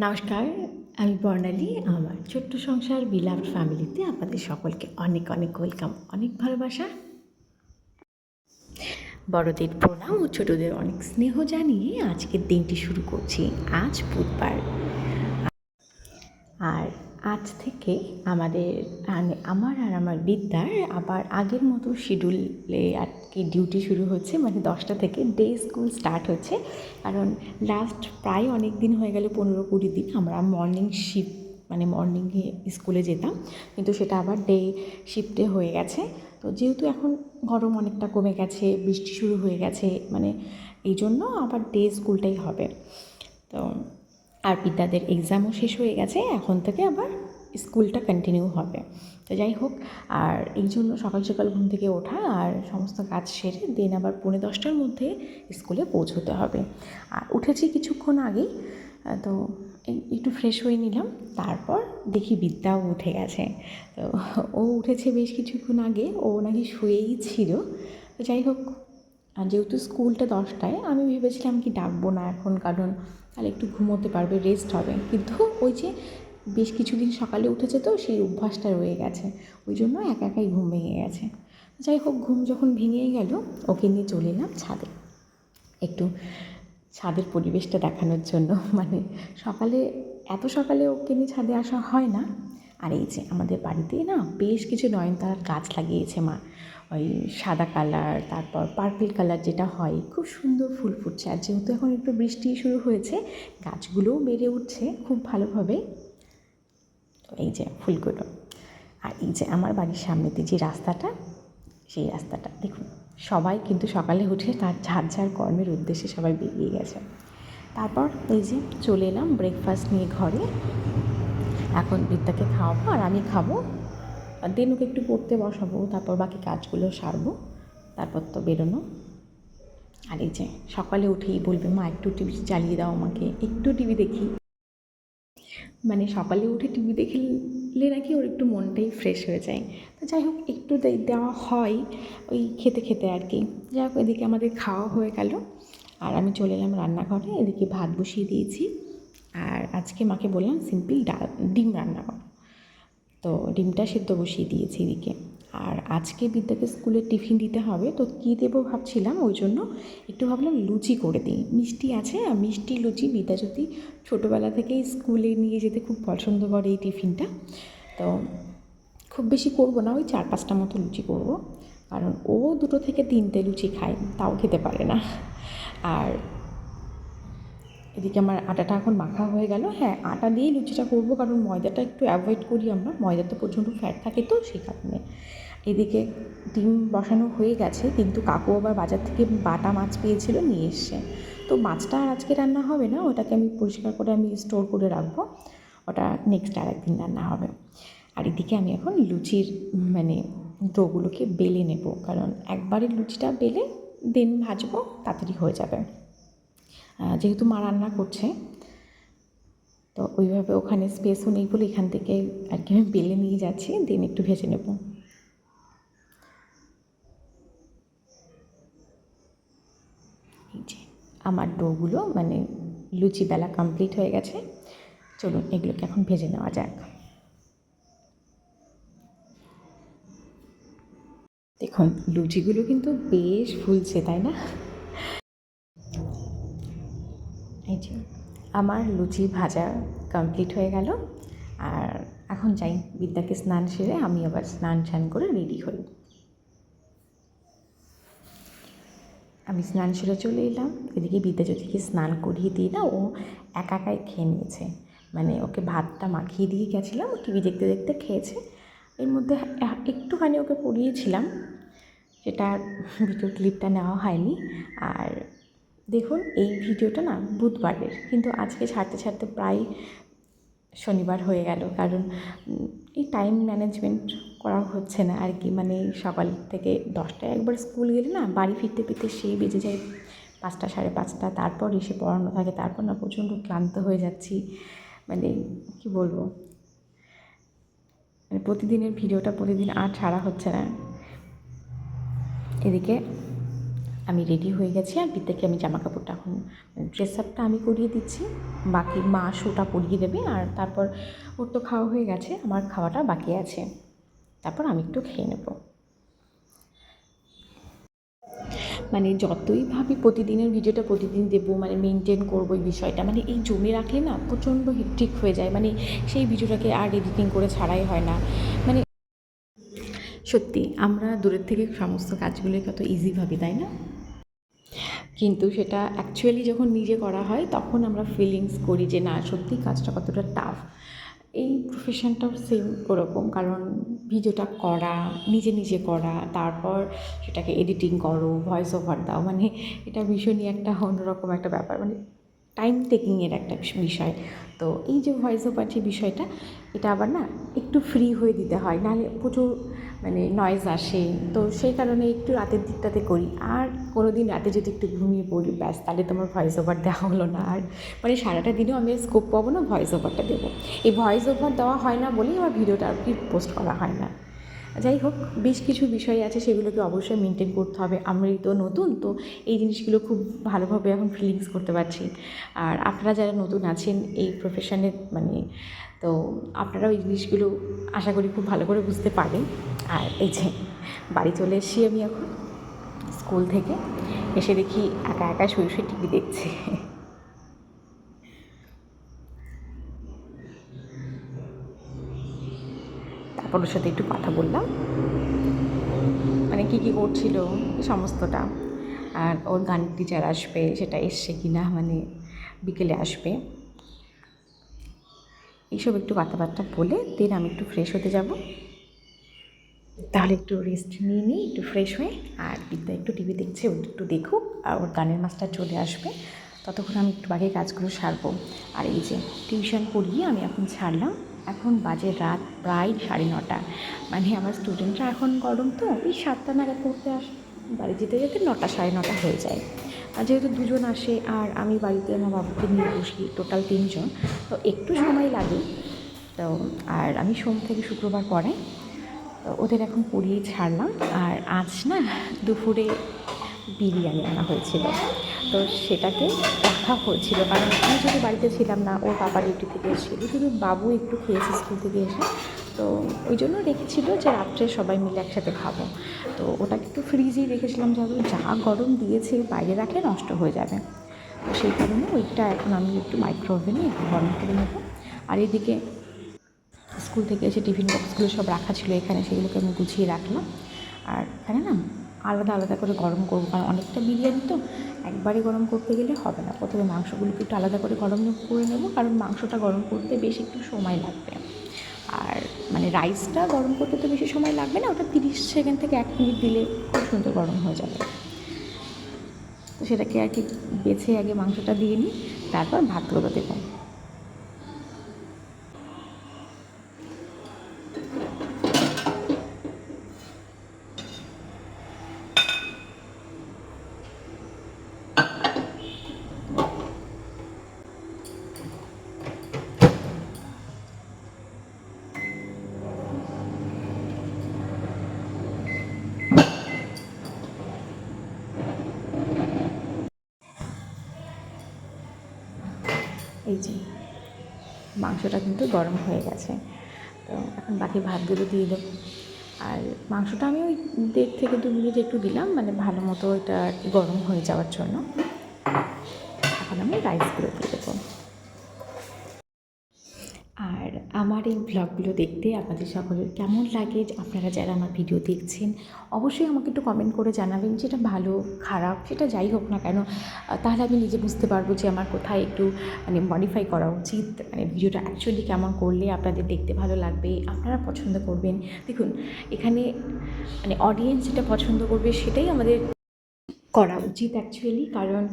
নমস্কার, আমি বর্ণালী। আমার ছোট্ট সংসার বিলাভ ফ্যামিলিতে আপনাদের সকলকে অনেক অনেক ওয়েলকাম, অনেক ভালোবাসা। বড়দের প্রণাম ও ছোটদের অনেক স্নেহ জানিয়ে আজকের দিনটি শুরু করছি। আজ বুধবার। আর আজ থেকে আমাদের মানে আমার আর আমার বিদ্যার আবার আগের মতো শিডিউলে আর কি ডিউটি শুরু হচ্ছে মানে দশটা থেকে ডে স্কুল স্টার্ট হচ্ছে। কারণ লাস্ট প্রায় অনেক দিন হয়ে গেল পনেরো কুড়ি দিন আমরা মর্নিং শিফট মানে মর্নিংয়ে স্কুলে যেতাম। কিন্তু সেটা আবার ডে শিফটে হয়ে গেছে। তো যেহেতু এখন গরম অনেকটা কমে গেছে, বৃষ্টি শুরু হয়ে গেছে মানে এই জন্য আবার ডে স্কুলটাই হবে। তো আর বিদ্যাদের এক্সামও শেষ হয়ে গেছে, এখন থেকে আবার স্কুলটা কন্টিনিউ হবে। তো যাই হোক, আর এই জন্য সকাল সকাল ঘুম থেকে ওঠা আর সমস্ত কাজ সেরে দেন আবার পৌনে দশটার মধ্যে স্কুলে পৌঁছতে হবে। আর উঠেছি কিছুক্ষণ আগেই তো একটু ফ্রেশ হয়ে নিলাম, তারপর দেখি বিদ্যাও উঠে গেছে। তো ও উঠেছে বেশ কিছুক্ষণ আগে, ও নাকি শুয়েই ছিল। তো যাই হোক আর যেহেতু স্কুলটা দশটায়, আমি ভেবেছিলাম কি ডাকবো না এখন, কারণ তাহলে একটু ঘুমোতে পারবে রেস্ট হবে। কিন্তু ওই যে বেশ কিছুদিন সকালে উঠেছে তো, সেই অভ্যাসটা রয়ে গেছে। ওই জন্য একা একাই ঘুম ভেঙে গেছে। যাই হোক, ঘুম যখন ভেঙেই গেল, ওকে নিয়ে চলে এলাম ছাদে। একটু ছাদের পরিবেশটা দেখানোর জন্য। মানে সকালে, এত সকালে ওকে নিয়ে ছাদে আসা হয় না। আর এই যে আমাদের বাড়িতে না বেশ কিছু নয়নতারার গাছ লাগিয়েছে মা। ওই সাদা কালার, তারপর পার্পল কালার যেটা হয়, খুব সুন্দর ফুল ফুটছে। আর যেহেতু এখন একটু বৃষ্টি শুরু হয়েছে, গাছগুলোও বেড়ে উঠছে খুব ভালোভাবে। এই যে ফুলগুলো। আর এই যে আমার বাড়ির সামনেতে যে রাস্তাটা, সেই রাস্তাটা, দেখুন, সবাই কিন্তু সকালে উঠে তার ঝাড় ঝাড় কর্মের উদ্দেশ্যে সবাই বেরিয়ে গেছে। তারপর এই যে চলে এলাম ব্রেকফাস্ট নিয়ে ঘরে। এখন বিদ্যাকে খাওয়াবো আর আমি খাব। আর দেন ওকে একটু পড়তে বসাবো, তারপর বাকি কাজগুলো সারবো, তারপর তো বেরোনো। আর এই যে সকালে উঠেই বলবে, মা, একটু টিভি চালিয়ে দাও আমাকে, একটু টিভি দেখি। মানে সকালে উঠে টিভি দেখলে নাকি ওর একটু মনটাই ফ্রেশ হয়ে যায়। তো যাই হোক, একটু দেওয়া হয় ওই খেতে খেতে আর কি। যাই হোক, এদিকে আমাদের খাওয়া হয়ে গেল। আর আমি চলে এলাম রান্নাঘরে, এদিকে ভাত বসিয়ে দিয়েছি। আর আজকে মাকে বললাম সিম্পল ডাল, ডিম রান্না করো। তো ডিমটা সেদ্ধ বসিয়ে দিয়েছি এদিকে। আর আজকে বিদ্যাকে স্কুলে টিফিন দিতে হবে, তো কী দেবো ভাবছিলাম, ওই জন্য একটু ভাবলাম লুচি করে দিই। মিষ্টি আছে, আর মিষ্টি লুচি বিদ্যা যদি ছোটোবেলা থেকেই স্কুলে নিয়ে যেতে খুব পছন্দ করে এই টিফিনটা। তো খুব বেশি করব না, ওই চার পাঁচটা মতো লুচি করব। কারণ ও দুটো থেকে তিনটে লুচি খায়, তাও খেতে পারে না। আর এদিকে আমার আটাটা এখন মাখা হয়ে গেল। হ্যাঁ আটা দিয়েই লুচিটা করব, কারণ ময়দাটা একটু অ্যাভয়েড করি আমরা। ময়দাতে প্রচণ্ড ফ্যাট থাকে তো, সেই কারণে। এদিকে ডিম বসানো হয়ে গেছে, কিন্তু কাকু আবার বাজার থেকে বাটা মাছ পেয়েছিল, নিয়ে এসছে। তো মাছটা আর আজকে রান্না হবে না, ওটাকে আমি পরিষ্কার করে আমি স্টোর করে রাখব। ওটা নেক্সট আর একদিন রান্না হবে। আর এদিকে আমি এখন লুচির মানে ডোগুলোকে বেলে নেব, কারণ একবারে লুচিটা বেলে দেন ভাজবো, তাড়াতাড়ি হয়ে যাবে। যেহেতু মা রান্না করছে, তো ওইভাবে ওখানে স্পেসও নেই বলে এখান থেকে আর কি আমি বেলে নিয়ে যাচ্ছি, দেন একটু ভেজে নেব। আমার ডোগুলো মানে লুচি বেলা কমপ্লিট হয়ে গেছে, চলুন এগুলোকে এখন ভেজে নেওয়া যাক। দেখুন, লুচিগুলো কিন্তু বেশ ফুলছে, তাই না? এই যে, আমার লুচি ভাজা কমপ্লিট হয়ে গেল। আর এখন যাই, বিদ্যাকে স্নান সেরে আমি আবার স্নান স্নান করে রেডি হই। আমি স্নান সেরে চলে এলাম। এদিকে বিদ্যাজ্যোতিকে স্নান করিয়ে দিয়ে না, ও একা একাই খেয়ে নিয়েছে। মানে ওকে ভাতটা মাখিয়ে দিয়ে গেছিলাম টিভি দেখতে দেখতে খেয়েছে। এর মধ্যে একটুখানি ওকে পড়িয়েছিলাম। সেটা ভিডিও ক্লিপটা নেওয়া হয়নি। আর দেখুন, এই ভিডিওটা না বুধবারের, কিন্তু আজকে ছাড়তে ছাড়তে প্রায় শনিবার হয়ে গেল, কারণ এই টাইম ম্যানেজমেন্ট করা হচ্ছে না আর কি মানে সকাল থেকে দশটায় একবার স্কুল গেলে না বাড়ি ফিরতে ফিরতে সেই বেজে যায় পাঁচটা সাড়ে পাঁচটা, তারপর এসে পড়ানো থাকে, তারপর না প্রচণ্ড ক্লান্ত হয়ে যাচ্ছি মানে কি বলব মানে প্রতিদিনের ভিডিওটা প্রতিদিন আর ছাড়া হচ্ছে না। এদিকে আমি রেডি হয়ে গেছি আর বিদ্যাকে আমি জামা কাপড়টা এখন ড্রেস আপটা আমি করিয়ে দিচ্ছি। বাকি মা শুটা পরিয়ে দেবে আর তারপর ওর তো খাওয়া হয়ে গেছে, আমার খাওয়াটা বাকি আছে। তারপর আমি একটু খেয়ে নেব। মানে যতই ভাবি প্রতিদিনের ভিডিওটা প্রতিদিন দেবো মানে মেনটেন করব এই বিষয়টা মানে এই জমে রাখলে না প্রচণ্ড হেক্টিক হয়ে যায়। মানে সেই ভিডিওটাকে আর এডিটিং করে ছাড়াই হয় না। মানে সত্যি, আমরা দূরের থেকে সমস্ত কাজগুলোকে কত ইজি ভাবি, তাই না? কিন্তু সেটা অ্যাকচুয়ালি যখন নিজে করা হয়, তখন আমরা ফিলিংস করি যে না, সত্যি কাজটা কতটা টাফ এই প্রফেশনটাও সেম ওরকম, কারণ ভিডিওটা করা, নিজে নিজে করা, তারপর সেটাকে এডিটিং করো ভয়েস ওভার দাও মানে এটা ভীষণই একটা অন্যরকম একটা ব্যাপার মানে টাইম টেকিংয়ের একটা বিষয়। তো এই যে ভয়েস ওভার যে বিষয়টা, এটা আবার না একটু ফ্রি হয়ে দিতে হয়, নাহলে প্রচুর মানে নয়েজ আসে। তো সেই কারণে একটু রাতের দিকটাতে করি। আর কোনো দিন রাতে যদি একটু ঘুমিয়ে পড়ি, ব্যাস, তাহলে তোমার ভয়েস ওভার দেওয়া হলো না। আর মানে সারাটা দিনেও আমি স্কোপ পাবো না ভয়েস ওভারটা দেবো। এই ভয়েস ওভার দেওয়া হয় না বলেই আমার ভিডিওটা আর কি পোস্ট করা হয় না। যাই হোক, বেশ কিছু বিষয় আছে সেগুলোকে অবশ্যই মেনটেন করতে হবে। আমি তো নতুন, তো এই জিনিসগুলো খুব ভালোভাবে এখন ফিলিংস করতে পারছি। আর আপনারা যারা নতুন আছেন এই প্রফেশনে মানে তো আপনারাও এই জিনিসগুলো আশা করি খুব ভালো করে বুঝতে পারেন। আর এই যে, বাড়ি চলে এসেছি আমি এখন, স্কুল থেকে। এসে দেখি একা একা শুয়ে শুয়ে টিভি দেখছে। ওর সাথে একটু কথা বললাম। মানে কী কী করছিল সমস্তটা। আর ওর গানের টিচার আসবে, সেটা এসছে কি না মানে বিকেলে আসবে। এইসব একটু কথাবার্তা বলে দেন আমি একটু ফ্রেশ হতে যাব। তাহলে একটু রেস্ট নিয়ে নিই, একটু ফ্রেশ হয়ে আর বিদ্যা একটু টিভি দেখছে একটু দেখুক, আর ওর গানের মাস্টার চলে আসবে। ততক্ষণ আমি একটু বাকি কাজগুলো সারবো। আর এই যে টিউশন পড়িয়ে আমি এখন ছাড়লাম। এখন বাজে রাত প্রায় সাড়ে নটা। মানে আমার স্টুডেন্টরা এখন গরম তো ওই সাতটা নাগাদ পড়তে আস, বাড়ি যেতে যেতে নটা, সাড়ে নটা হয়ে যায়। আর যেহেতু দুজন আসে, আর আমি বাড়িতে আমার বাবুকে নিয়ে বসি টোটাল তিনজন, তো একটু সময় লাগে। তো আর আমি সোম থেকে শুক্রবার পরে তো ওদের এখন পড়িয়ে ছাড়লাম। আর আজ না দুপুরে বিরিয়ানি আনা হয়েছিল। তো সেটাকে রাখা হয়েছিল। কারণ আমি যদি বাড়িতে ছিলাম না, ওর বাবা ডিউটি থেকে এসেছিল শুধু বাবু একটু খেয়েছে স্কুল থেকে এসে। তো ওই জন্য রেখেছিল যে রাত্রে সবাই মিলে একসাথে খাব। তো ওটাকে একটু ফ্রিজেই রেখেছিলাম যাতে যা গরম দিয়েছে, বাইরে রাখলে নষ্ট হয়ে যাবে। তো সেই কারণে ওইটা এখন আমি একটু মাইক্রো ওভেনে একটু গরম করে নেব। আর এদিকে স্কুল থেকে এসে টিফিন বক্সগুলো সব রাখা ছিল এখানে, সেগুলোকে আমি গুছিয়ে রাখলাম। আর এখানে না? আলাদা আলাদা করে গরম করব। কারণ অনেকটা বিরিয়ানি তো একবারে গরম করতে গেলে হবে না। প্রথমে মাংসগুলোকে একটু আলাদা করে গরম করে নেব, কারণ মাংসটা গরম করতে বেশ একটু সময় লাগবে। আর মানে রাইসটা গরম করতে তো বেশি সময় লাগবে না, ওটা তিরিশ সেকেন্ড থেকে এক মিনিট দিলে খুব সুন্দর গরম হয়ে যাবে। তো সেটাকে আর কি বেছে আগে মাংসটা দিয়ে নিই, তারপর ভাতগুলো দেবো। এই যে মাংসটা কিন্তু গরম হয়ে গেছে। তো এখন বাকি ভাতগুলো দিয়ে দেবো। আর মাংসটা আমি ওই দেড় থেকে দু মিনিট একটু দিলাম মানে ভালো মতো এটা গরম হয়ে যাওয়ার জন্য। এখন আমি রাইসগুলো দিয়ে দেবো। আমার এই ব্লগগুলো দেখতে আপনাদের সকলের কেমন লাগে? আপনারা যারা আমার ভিডিও দেখছেন, অবশ্যই আমাকে একটু কমেন্ট করে জানাবেন যেটা ভালো, খারাপ, সেটা যাই হোক না কেন। তাহলে আমি নিজে বুঝতে পারব যে আমার কোথায় একটু মানে মডিফাই করা উচিত মানে ভিডিওটা অ্যাকচুয়ালি কেমন করলে আপনাদের দেখতে ভালো লাগবে, আপনারা পছন্দ করবেন। দেখুন, এখানে মানে অডিয়েন্স যেটা পছন্দ করবে সেটাই আমাদের করা উচিত অ্যাকচুয়ালি কারণ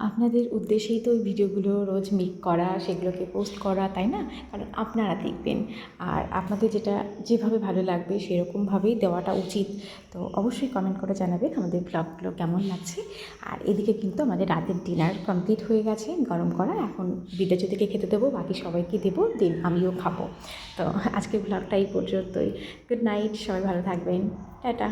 আপনাদের উদ্দেশ্যেই তো ওই ভিডিওগুলো রোজ মেক করা, সেগুলোকে পোস্ট করা, তাই না? কারণ আপনারা দেখবেন। আর আপনাদের যেটা, যেভাবে ভালো লাগবে সেরকমভাবেই দেওয়াটা উচিত। তো অবশ্যই কমেন্ট করে জানাবেন আমাদের ব্লগগুলো কেমন লাগছে। আর এদিকে কিন্তু আমাদের রাতের ডিনার কমপ্লিট হয়ে গেছে, গরম করা। এখন বিদ্যাজ্যোতিকে খেতে দেবো, বাকি সবাইকে দেবো, দেন আমিও খাব। তো আজকে ব্লগটা এই পর্যন্তই। গুড নাইট সবাই ভালো থাকবেন। টাটা।